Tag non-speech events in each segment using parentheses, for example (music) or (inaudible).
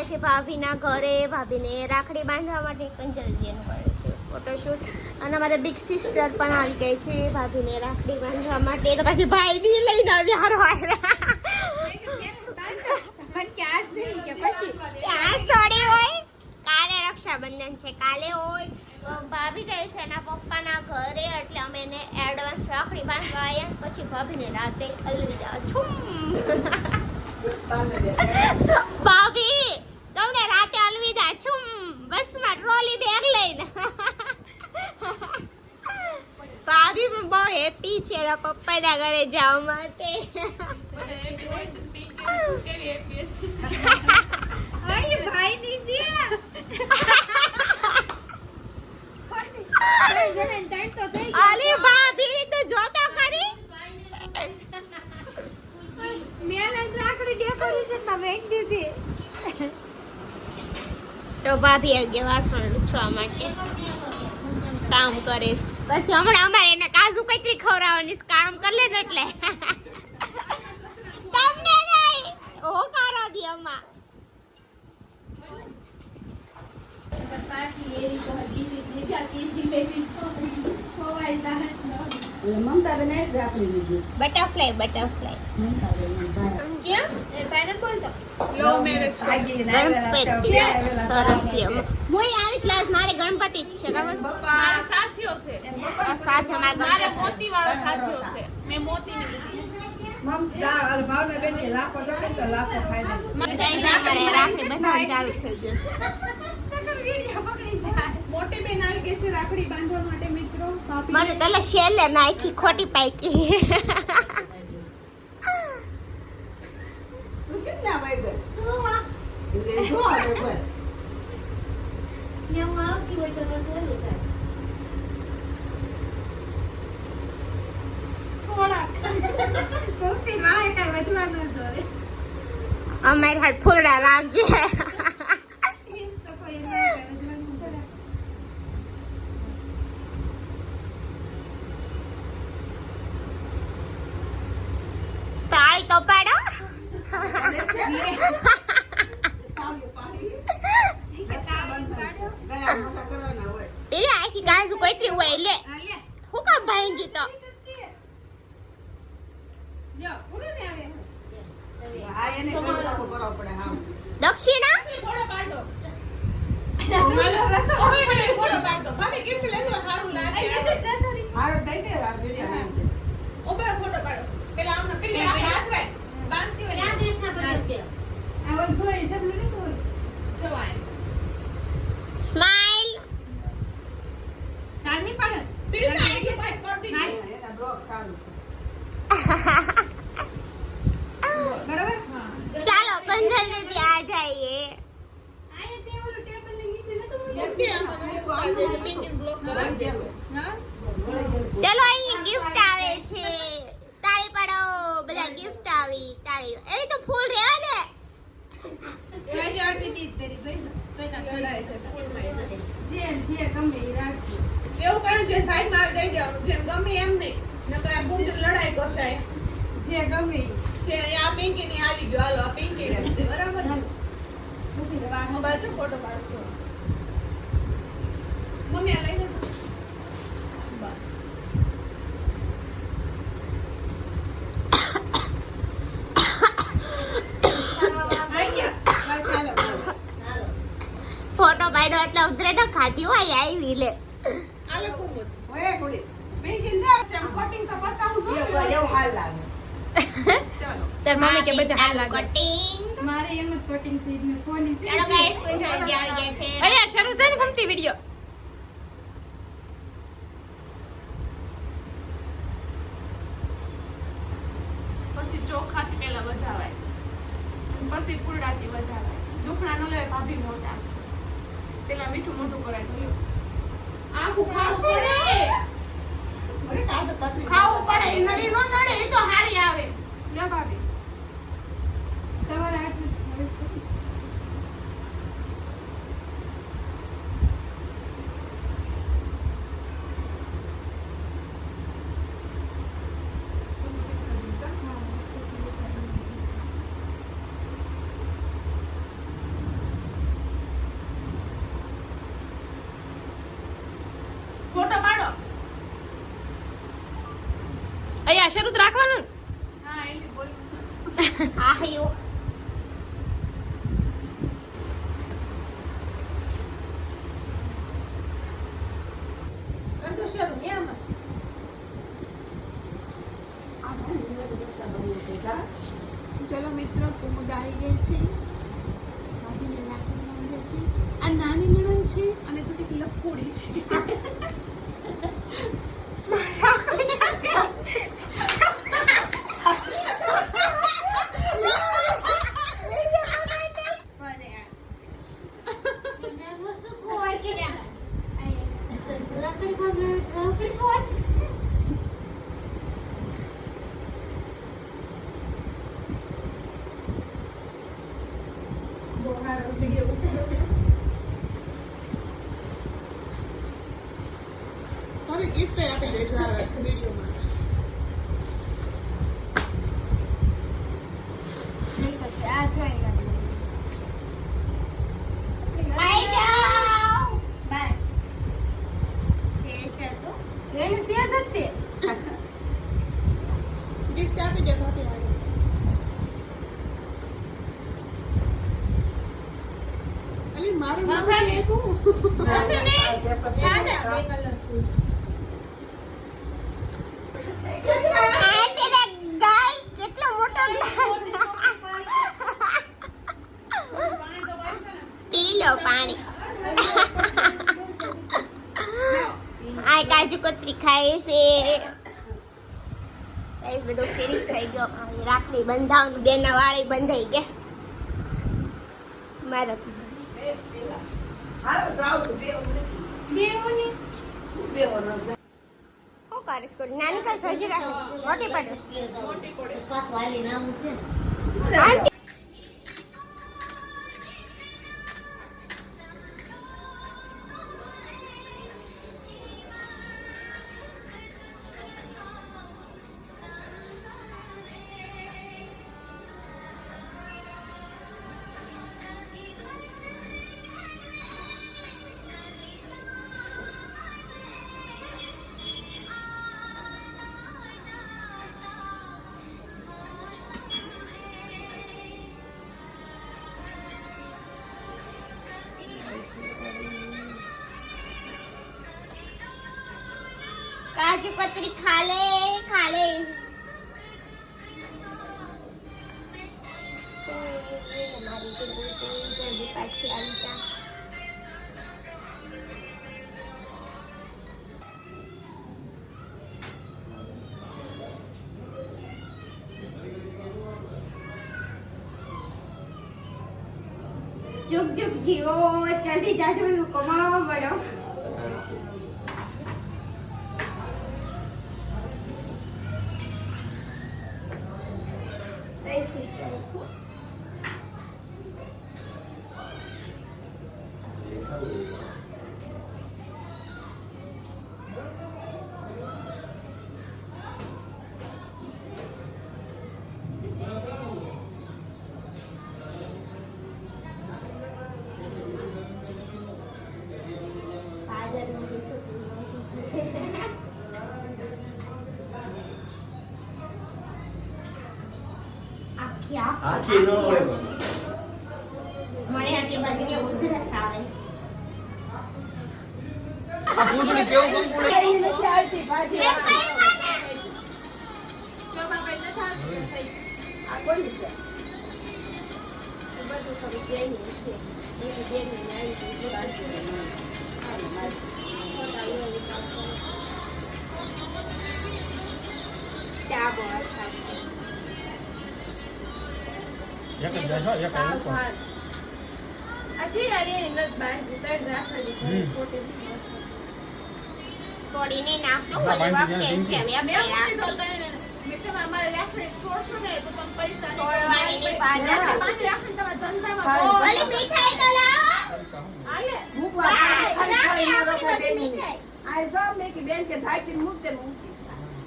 ગયા છે ભાભીના ઘરે. ભાભીને રાખડી બાંધવા માટે કંજલજીનું કરે છે ફોટોશૂટ અને અમારા બિગ સિસ્ટર પણ આવી ગઈ છે, ભાભીને રાખડી બાંધવા માટે. તો પછી ભાઈ બી લઈને આવ્યા હારો કાલે રક્ષાબંધન છે, કાલે હોય. ભાભી જાય છે એના પપ્પાના ઘરે, એટલે અમે એને એડવાન્સ રાખડી બાંધવા આવ્યા. પછી ભાભીને રાતે અલવિદા છું ભાભી તમને રાતે અલવિદા છું બસમાં ટ્રોલી બેગ લઈને ભાભી પણ બહુ હેપી છે પપ્પાના ઘરે જવા માટે. અલી ભાભી તો જોતો કરી તો ભાભી આવી વાસણ લૂછવા માટે કામ કરે છે. પછી હમણાં અમારે એને કાજુ કઈ ખવડાવવાની કામ કરી લે ને એટલે. તમને નહીં ઓ દી અમા બટરફ્લાય બટરફ્લાય ગણપતિ. સરસ છે. હું આવી ક્લાસ મારે ગણપતિ જ છે ખબર? મારા સાથીઓ છે. આ સાથે મારે મારે મોતી વાળો સાથીઓ છે. મેં મોતી ની લીધી ગાઈઝ અમારે રાખડી બંધવાનું ચાલુ થઈ જશે મોટી બેન આવી ગઈ છે રાખડી બાંધવા માટે મિત્રો ભાભી મને પેલા શેલે નાખી ખોટી પાકી અમારી હાથ ફૂલડા રાખજે તાળી તો પાડો પેલી આખી ગાજુ કોઈથી હોય લે હું કામ ભાંગી તો દક્ષિણા ફોટો પાડો ભાભી ફોટો પાડો ભાભી gift લઈ લો સારું લાગે ઊભા ફોટો પાડો પેલા આમને પેલી આપણે હાથ રાખ બાંધતી હોય ને. જવાય સ્માઈલ પેલી તો આઈ ગઈ ભાઈ કરી દીધી બરાબર હા ચાલો કંજલ દીદી આ જઈએ મોટી આમાં video પાડી દેજો, pink and block કરાવી દેજો. ચલો અહીં ગિફ્ટ આવે છે તાળી પાડો બધા ગિફ્ટ આવી તાળી એની તો ફૂલ રહેવા દે છે. એવું છે દઈ દેવાનું. જેમ ગમે એમ નહીં. નકર આ ગુંડ લડાઈ કસાય છે આ પિંકી ની આવી ગયો. હાલો આ પિંકી લીધી, બરાબર ફોટો મમ્મી આ લઈને જાઓ. બસ ફોટો એટલે ઉતરેટા ખાધી હોય આવી લે. આલે કુમુદ પિંકી ને જેમ કટિંગ તો બતાવું છું ચાલો તાર મમ્મી કે બધા હાલ કટિંગ મારે એમ જ કટિંગ છે મેં કોની ચાલો ગાઈસ કોઈ જલ્દી આવી ગયા છે. અહીંયા શરૂ છે ને ગમતી વિડિયો પછી ચોખાથી પેલા વધાવાય. પછી ફૂલડાથી વધાવાય. દુખણા નો લે ભાભી મોટા છે. પેલા મીઠું મોટું કરાય તો લ્યો. આખું ખાવું પડે. ખાવું પડે નરી નો નડે એ તો હારી આવે. લે ભાભી તમારે આટલું આ શરૂ જ રાખવાનું ને? હા એને બોલ આ હયો અડધું શરૂ હે આમાં ચલો મિત્રો કુમુદ આવી ગઈ છે ભાભીને રાખડી માંગે છે આ નાની નણંદ છે અને થોડીક લખોડી છે ભલે યાર. હવે ગિફ્ટ આપી દેજો આ વિડીયોમાં જ. આ જોઈ આઈ જાઓ બસ છે છે તો એને સેજ જ તે ગિફ્ટ આપી દે ભાભી આગળ અલી મારું નામ ભાભી. આપ્યું ગાઈસ કેટલો મોટો ગ્લાસ પી લો પાણી આ કાજુ કતરી ખાય છે એ બધું ફિનિશ થઈ ગયો આ રાખડી બંધાવવાનું બેના વાળી બંધાઈ ગયા મારા શું કરીશ કોઈ નાની કાલ સજી રાખે. મોટી પડે. મારી ટીંગુ જલ્દી પાછી આવી જા જુગ જુગ જીવો જલ્દી જાજો આખી નો હોય મને. આટલી બધી ઉધરસ આવે. આ પૂતળી કેવું કંકુ નથી આવતી ભાજી. આ કોની છે બધું બેની છે બેની. ચા બહુ એક જ બેસો, એક જ ઉપર. આ શિયાળી એની નથ બાંધી ત્રણ રાખડી છોટી છોડીને નાખતો હા, ઓલી વખતે છે મેં મેં એવું કીધું રાખતો. હતું એને. મેં કીધું અમારે રાખડી છોડશો ને તો તમે પૈસા છોડવાની નહીં, મારી પાછળ. તમે ધંધામાં પાછળ. મીઠાઈ તો લાવો આલે ભાઈ, લાવી આપણી બધી મીઠાઈ આ જો મેં કે બેન કે ભાઈ કે મૂક તા મૂકી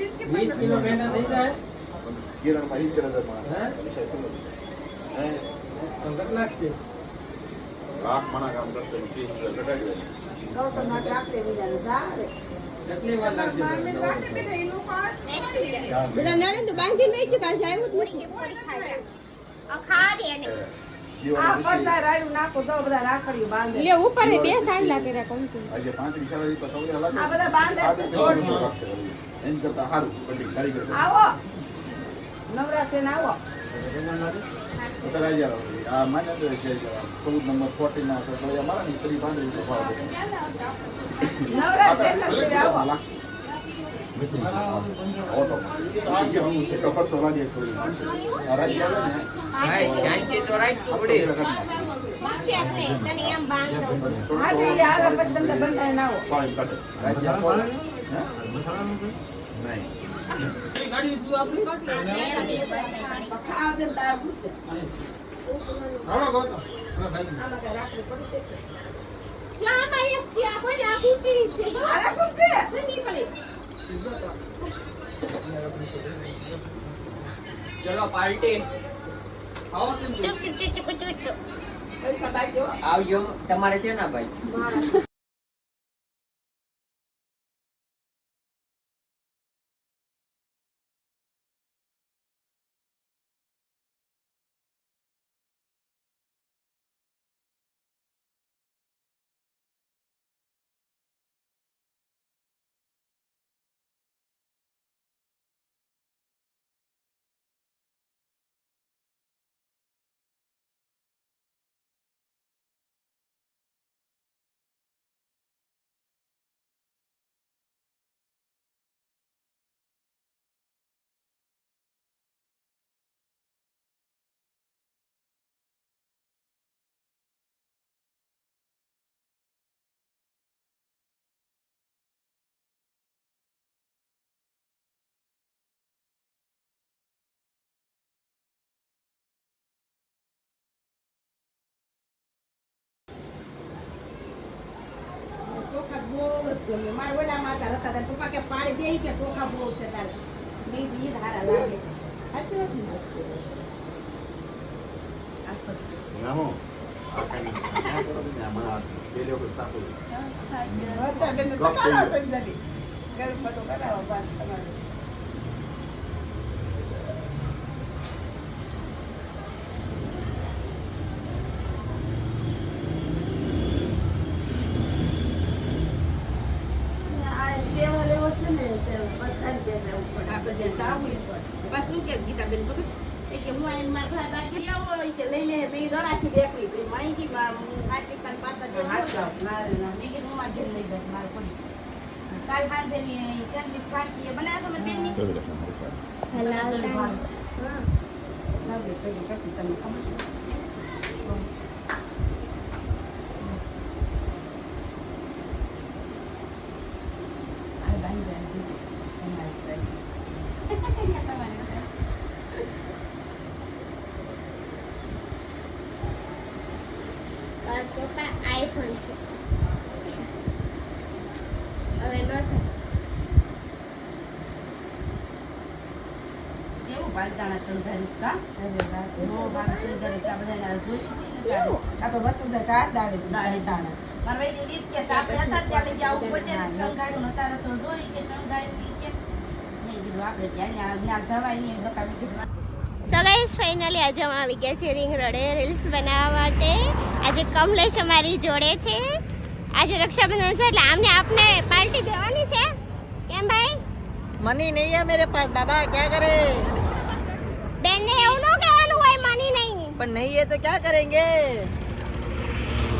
અગિયાર હમ? હા આ ભાઈને સામે થોડુંક આ- આ થોડુંક આમ જરાક આ ખૂણો- આ ખૂણો ને ઓલા ખૂણો પેલા સામે ખા- હારા આશીર્વાદ કાલે રાખી રાખી જાજો. ગઈ. જે તો કીધું રાખડી રાખડી સોળતાની તમે એટલા પૈસા થઈ જાઓ ક્યાં પેંડા વાળશો? સુમતું કે મારી જિંદગી વીસ કિલો પેંડા થઈ જાય કિરણમાં ઈ કરે છે પણ હે? હે? તો કેટલાક છે લાખ મણા કામ કરતો હોય, ત્રીસ હજાર ઘટાડી દે. ગૌતમ નાથ રાખતે બીજાને જા રે. કેટલી વાર તમારા લાગશે મામી રાખી બેઠા એ લોકો આ જ બધા નણંદ બાંધીને વહી ગયું પાછું આવ્યું જ નથી આ ખા દે ને હે. આ પછી રાયડું નાખો તો બધા રાખડીઓ બાંધે લે ઉપર બે સાંજ લાગે રે કંકુ આજે પાંત્રીસ સાડા વીસ તો આ બધા બાંધે છે તો છોડ. સૌથી રાખશે વળી. એમ કરતા સારું કટિંગ કારીગર કરતા. આવો નવરાત્રી ને આવો આ માન્ય છે ચૌદ નંબર ફોર્ટી ના તો અમારા ની ત્રીસ પાંત્રીસ તો ભાવ છે. નવરાત્રી દેખાશે આવો લાગશે. ઓટોમાં. એટલો ખર્ચો લાગે થોડી આ રાજ્ય આવે ને આઠસો રૂપિયા છે આપણે તને એમ બાંધ દઉં કાઢી હા તે નાખે. આવે પછી તમને બંધાઈને આવો ફોરેન કાઢે. રાજ્ય ફોરેન. હે? નહીં. ગાડી શું આપણી ખાવ દે ને તારા પૂછે હાલો ગોતો હવે ભાઈ આમાં કઈ રાખડી પડી છે કે? ચામાં એક છે આ કોઈ આ કુટી છે આલા કુટકે? ચલો પાર્ટી. આવજો. તમારે છે ના ભાઈ? બહુ જ ગમે. મારા ઓલામાં હતા, હતા તારા પપ્પા કે પાડી દે કે ચોખા બહુ છે તારે. મેં ઈ જ લાગે. હાચી વાત ને? આ તો ના હો. આ કાંઈ નહીં. આ કરો ને, આમાં આ પેલી વખત સાચું. અચ્છા, બેન, ગપ થઈ સકાળો ગયો. થઈ જતી. ગરમ બધું કરાવો બસ તમારે. આ લેવો લેવો છે ને તે બધાને દેને ઉપર. આ બધે સાવલી ઉપર. પાછું શું કે ગીતાબેન ખબર? એ કે હું આ મારા ઘરે બાકી લાવો, ઈ કે લઈ લે. મેં કીધું દરાથી બેકરી. પછી માંગી માં હાચી પાન પાછા જઈને ના. મેં કીધું હું મારા લઈ જઈશ, મારે પડી કાલ સાંજે મેં સેન્ડવીચ એ બનાવ્યા હતા મારી બેનની. કેવી રીતે મારું કામ? હા. લાવજો, પેલી કરતી તમને ખબર છે? આ બાંધી બેન છે. તમારી બેન. બસ પપ્પા આઈફોન છે હવે ન થાય કેવું પાલતાણા શણગાર કા? નો કે? આજે છે રિંગ રડે રીલ્સ બનાવવા માટે. આજે કમલેશ અમારી જોડે છે. આજે રક્ષાબંધન છે એટલે આમને આપને પાર્ટી દેવાની છે. કેમ ભાઈ? મની નહીં હે મેરે પાસ. બાબા ક્યાં કરે? करे બેનને એવું ન કહેવાનું હોય માની નહીં पर नहीं है तो क्या करेंगे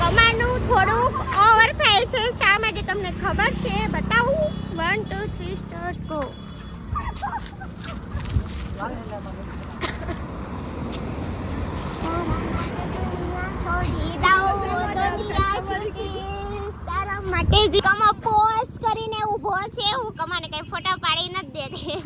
કમાનું થોડુંક ઓવર થાય છે શા માટે તમને ખબર છે બતાવું one two three start go છોડી દઉં દુનિયા છૂટી તારા માટે જ કમો પોઝ કરીને ઊભો છે હું કમાને કઈ ફોટા પાડી નથી દેતી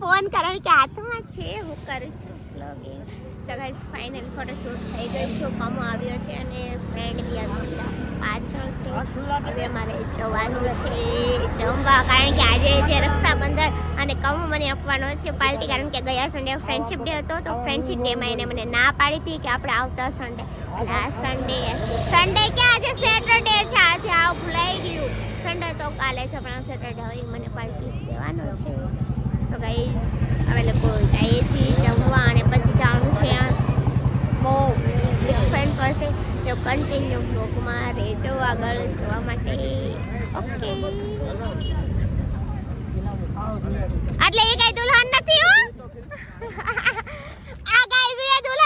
ફોન કારણ કે હાથમાં છે, હું કરું છું blogging so guys final photoshoot થઈ ગઈ છે, કમો આવ્યો છે અને ફ્રેન્ડ બી આવ્યો પાછળ છે. હવે મારે જવાનું છે, જમવા. કારણ કે આજે છે રક્ષાબંધન અને કમો મને આપવાનો છે પાર્ટી કારણ કે ગયા સન્ડે ફ્રેન્ડશિપ ડે હતો, તો ફ્રેન્ડશિપ ડેમાં એને મને ના પાડી હતી કે આપણે આવતા સન્ડે અને આ સન્ડે સન્ડે ક્યાં આજે? સેટરડે છે આજે આવું ભૂલાઈ ગયું. સન્ડે તો કાલે છે પણ સેટરડે હોય મને પાર્ટી દેવાનો છે. સો ગાઈસ અમે લોકો જઈએ છીએ જમવા અને પછી જવાનું છે બહુ ડિફરન્ટ કરશે તો કન્ટિન્યુ બ્લોગમાં રહેજો આગળ જોવા માટે. ઓકે એટલે એ કઈ દુલ્હન નથી હો? (laughs) આ એ દુલ્હન